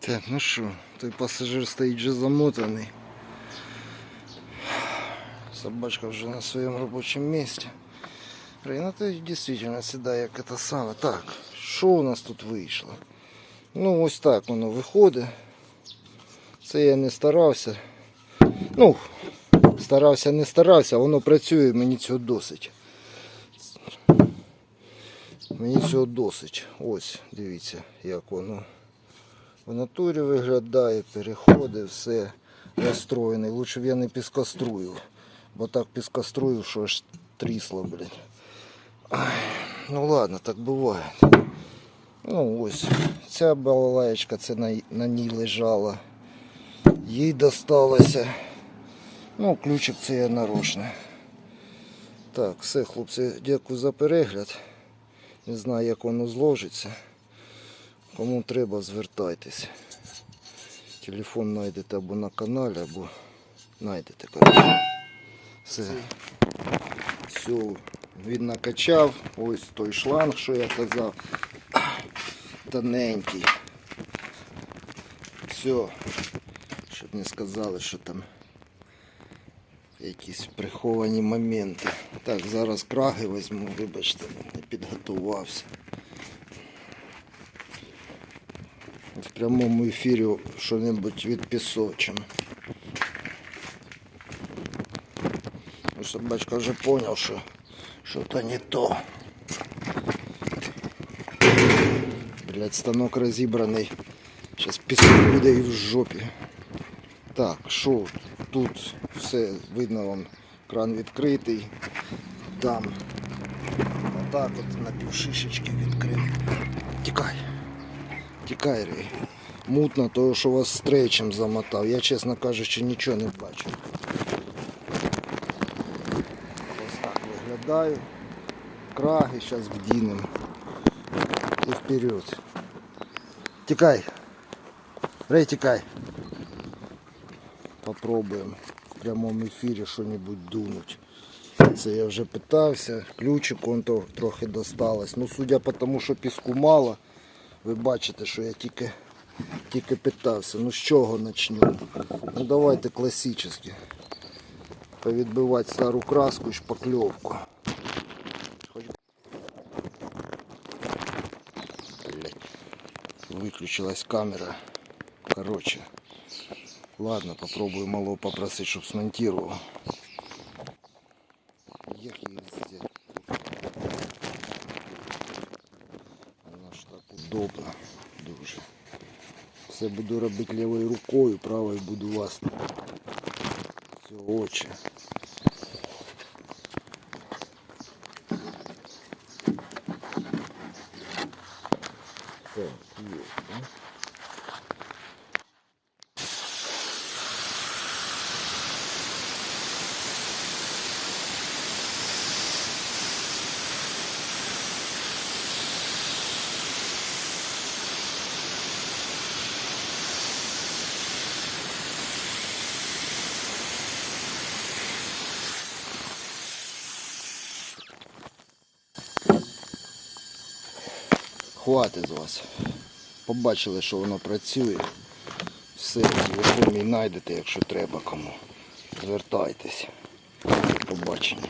Так, ну що, той пасажир стоїть вже замотаний. Собачка вже на своєму робочому місці. Рей, ну дійсно сідає як це саме. Так, що у нас тут вийшло? Ну ось так воно виходить. Це я не старався. Ну, старався, не старався, воно працює, мені цього досить. Мені цього досить. Ось, дивіться, як воно в натурі виглядає, переходи, все розстроєний. Лучше б я не піскострую, бо так піскострую, що аж трісло, блін. Ну ладно, так буває. Ну ось, ця балалаєчка, це на, на ній лежала. Їй досталося. Ну, ключик це я нарочно. Так, все, хлопці, дякую за перегляд. Не знаю, як воно зложиться. Кому треба, звертайтесь. Телефон знайдете або на каналі, або знайдете. коротше. Все. Все, він накачав. Ось той шланг, що я казав. Тоненький. Все. Щоб не сказали, що там якісь приховані моменти. Так, зараз краги візьму, вибачте, не підготувався. В прямому ефірі що-небудь відпісочимо. Ну, Собачка вже понял, що що-то не то. Блять, станок розібраний. Зараз пісок буде і в жопі. Так, що тут все видно вам кран відкритий. Там отак от на півшишечки відкрив. Тікай, Мутно, того, що вас стрейчем замотав. Я, чесно кажучи, нічого не бачу. Ось так виглядаю. Краги зараз вдінемо. І вперед. Тікай. Рей, тікай. Попробуємо в прямому ефірі що-небудь дунуть. Це я вже питався, ключик он трохи досталось. Ну, судя по тому, що піску мало, ви бачите, що я тільки, тільки питався. Ну з чого почнемо? Ну давайте класично. Повідбивати стару краску і шпакльовку. Виключилась камера. Короче. Ладно, попробую малого попросить, щоб смонтировал. Як її взяти? Воно удобно дуже. Все буду робити лівою рукою, правою буду вас. Все очі. Так, є, да? Хватить з вас. Побачили, що воно працює. Все, телефон мій знайдете, якщо треба кому. Звертайтесь. Побачення.